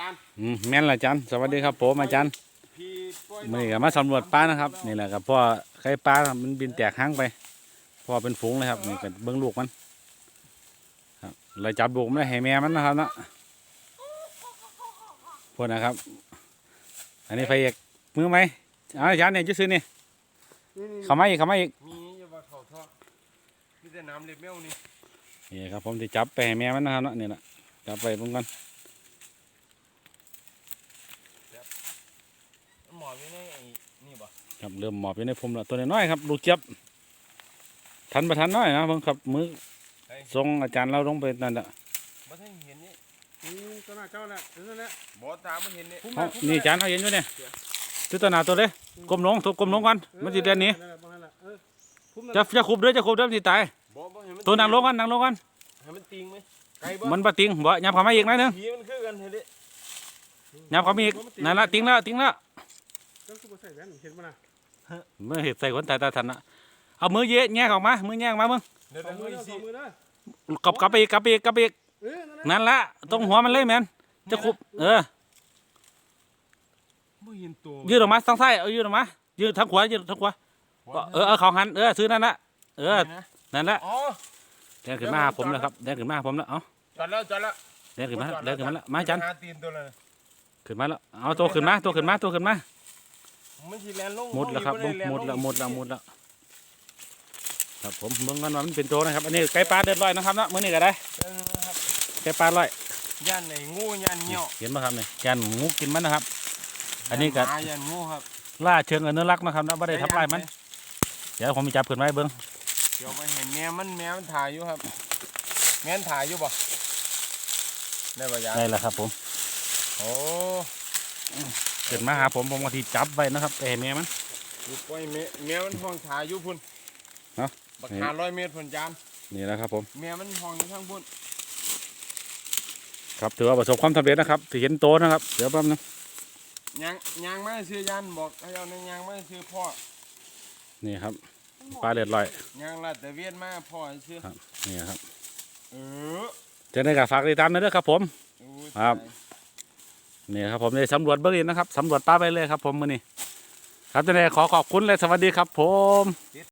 จารย์อืมแม่นละอาจารย์สวัสดีครับผมอาจารย์พี่กล้วยมื่อนี้ก็มาสำรวจปลานะครับนี่แหละครับพ่อไข่ปลาครับมันบินแตกหางไปพ่อเป็นฝูงเลยครับนี่ก็เบิ้งลูกมันครับเราจับลูกมันไว้ให้แม่มันนะครับเนาะพวกนะครับ อันนี้ไฟเอกมือไหมเอาอาจารย์เนี่ยจะซื้อนี่นี่นี่เข้ามาอีกเข้ามาอีกมีอย่าว่าเขาทอดมีแต่น้ำเล็บแมวนี่นี่ครับผมจะจับไปให้แม่มันนะครับเนาะนี่แหละจับไปเบิ่งกัน หมออยู่ในไอ้นี่บ่ครับเริ่มหมอบอยู่ในผมแล้วตัวน้อยๆครับลูกเจี๊ยบทันประทันน้อยนะเบิ่งครับมือเฮ้ยทรงอาจารย์เราลงไปนั่นแหละบ่ทันเห็นนี่อืมตัวหน้าเจ้าแหละเดี๋ยวนั่นแหละบ่ตามบ่เห็นนี่พุ่มเอามาพุ่มนี่มาจานเขาเห็นอยู่เนี่ยตัวตัวหนาตัวเลยก้มลงทุบก้มลงก่อนมันสิเดือนหนี้นั่นแหละนั่นแหละเออพุ่มนั่นจะจะคุบเด้อจะคุบเด้อมันสิตายบ่บ่เห็นมันตัวนางลงกันนางลงกันให้มันติงไหมไกลบ่มันบ่ติงบ่ยับเข้ามาอีกหน่อยหนึงผีมันคือกันเห็นดิยับเข้ามาอีกนั่นละติงแล้วติงแล้วเจ้าคือ บ่ใส่แว่นเห็นป่ะนะเมื่อเห็ดใส่คนตายตาทันนะเอามือเยะแงกออกมามือแงกออกมามึงเดี๋ยวสองมือเดี๋ยวนะสสิองมือนะกลับกลับไปอีกกลับไปอีกกลับไปอีกเออนั่นแหละนั่นละตรงหัวมันเลยแมนจะคุบเออบ่เห็นตัวยืดออกมาทางซ้ายเอายืดออกมายืดทางขวายืดทางขวาเออเอาเขาหันเออซื้อนั่นละเออนะนั่นละอ๋อเดินขึ้นมาหาผมแล้วครับเดินขึ้นมาหาผมแล้วเอาจอดแล้วจอดแล้วเดินขึ้นมาแล้วเดินขึ้นมาแล้วมาจันหาตีนตัวเลยขึ้นมาแล้วเอาตัวขึ้นมาตัวขึ้นมาตัวขึ้นมา มันสิแลนลงมุดแล้วครับลงอีกมุดแล้วบ่มุดแล้วมุดแล้วครับผมเบิ่งกันว่ามันเป็นโตนะครับ อันนี้ไก่ปลาเดือดร้อยนะครับเนาะมื้อนี้ก็ได้เออนะครับไก่ปลาร้อยย่านไหนงูย่านเงี้ยวเห็นไหมครับนี่ยันงูกินมันนะครับ อันนี้ก็หมาย่านงูครับล่าเชิงอนุรักษ์นะครับเนาะไม่ได้ทำลายมัน เดี๋ยวผมจะจับขึ้นไว้เบิ่งเดี๋ยวไปเห็นแม่มันแม่มันถ่ายอยู่ครับ แม่นถ่ายอยู่บ่ได้บ่ยายได้แล้วครับผม โอ้ ขึ้นมาหาผมผมก็ที่จับไว้นะครับแต่แม่มันอยู่ปล่อยแม่แม่มันห้องถ่ายอยู่พุ่นเนาะบักห้าร้อยเมตรพุ่นจานนี่แหละครับผมแม่มันห้องอยู่ทางพุ่นครับถือว่าประสบความสำเร็จนะครับที่เห็นโตนะครับเดี๋ยวแป๊บนึงยางยางมาซื้อยานบอกให้เอาในยางมาซื้อพ่อนี่ครับปลาเดือดร้อยยางลาดแต่เวียนมาพ่อให้ซื้อครับนี่ครับเออจะได้กับฝากติดตามนะเด้อครับผมโอ้ยครับ นี่ครับผมได้สำรวจเบื้องต้นนะครับสำรวจปลาไปเลยครับผมมือนี้ครับจะได้ขอขอบคุณและสวัสดีครับผม